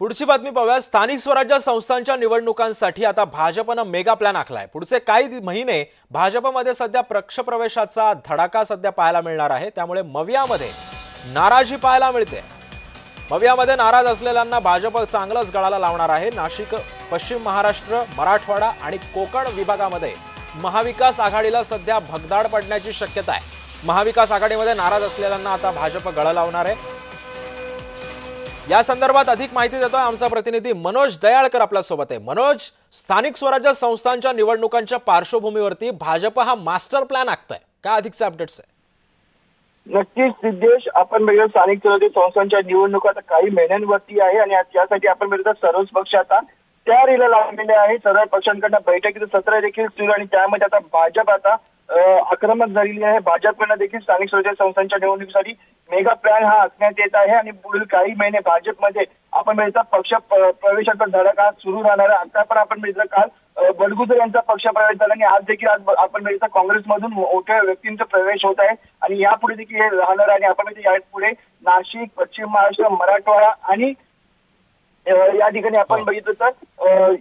पुढची बातमी पाहूया स्थानिक स्वराज्य संस्थांच्या निवडणुकांसाठी आता भाजपनं मेगा प्लॅन आखलाय. पुढचे काही महिने भाजपमध्ये सध्या पक्षप्रवेशाचा धडाका सध्या पाहायला मिळणार आहे. त्यामुळे मवियामध्ये नाराजी पाहायला मिळते. मवियामध्ये नाराज असलेल्यांना भाजप चांगलंच गळाला लावणार आहे. नाशिक पश्चिम महाराष्ट्र मराठवाडा आणि कोकण विभागामध्ये महाविकास आघाडीला सध्या भगदाड पडण्याची शक्यता आहे. महाविकास आघाडीमध्ये नाराज असलेल्यांना आता भाजप गळ लावणार आहे. या संदर्भात अधिक माहिती देतोय आमचा प्रतिनिधी मनोज दयाळकर आपल्यासोबत आहे. मनोज स्थानिक स्वराज्य संस्थांच्या निवडणुकांच्या पार्श्वभूमीवरती भाजप हा मास्टर प्लॅन आखताय. काय अधिकचे अपडेट्स आहे? नक्कीच सिद्धेश आपण बघितलं स्थानिक स्वराज्य संस्थांच्या निवडणुका आता काही महिन्यांवरती आहे आणि त्यासाठी आपण बघितलं सर्वच पक्ष आता तयारीला लागलेले आहे सर्व पक्षांकडनं बैठकीचं सत्र देखील सुरू आणि त्यामध्ये आता भाजप आता आक्रमक झालेली आहे. भाजपनं देखील स्थानिक स्वराज्य संस्थांच्या निवडणुकीसाठी मेगा प्लॅन हा आखण्यात येत आहे आणि पुढील काही महिने भाजपमध्ये आपण बघितलं पक्ष प- प्रवेशाचा धडाका सुरू राहणार आहे. आता पण आपण बघितलं काल बडगुजर यांचा पक्ष प्रवेश झाला आणि आज देखील आज आपण बघितलं काँग्रेसमधून मोठ्या व्यक्तींचा प्रवेश होत आहे आणि यापुढे देखील हे राहणार आहे. आणि आपण बघितलं यापुढे नाशिक पश्चिम महाराष्ट्र मराठवाडा आणि या ठिकाणी आपण बघितलं तर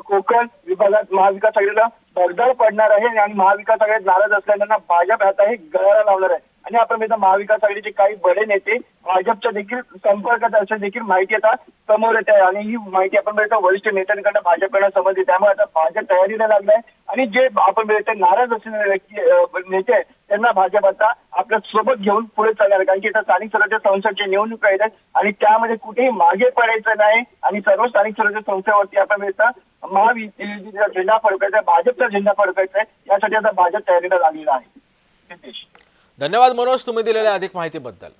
कोकण विभागात महाविकास आघाडीला भगदाड पडणार आहे आणि महाविकास आघाडीत नाराज असलेल्यांना भाजप आता हे गळाला लावणार आहे. आणि आपण बघितलं महाविकास आघाडीचे काही बडे नेते भाजपच्या देखील संपर्कात अशी देखील माहिती आता समोर येत आहे. आणि ही माहिती आपण बघितलं वरिष्ठ नेत्यांकडनं भाजपकडनं समजते त्यामुळे आता भाजप तयारीला लागलाय आणि जे आपण बघितलं नाराज असलेले व्यक्ती नेते आहेत, त्यांना भाजप आता आपल्यासोबत घेऊन पुढे चालणार कारण की इथं स्थानिक स्वराज्य संस्थांची निवडणूक आहेत. आणि त्यामध्ये कुठेही मागे पडायचं नाही. आणि सर्व स्थानिक स्वराज्य संस्थेवरती आपण बघितलं महाविद्यालयाचा झेंडा फडकायचा आहे भाजपचा झेंडा फडकायचा आहे. यासाठी आता भाजप तयारीला लागलेला आहे. नितेश. धन्यवाद मनोज तुम्ही दिलेल्या अधिक माहितीबद्दल.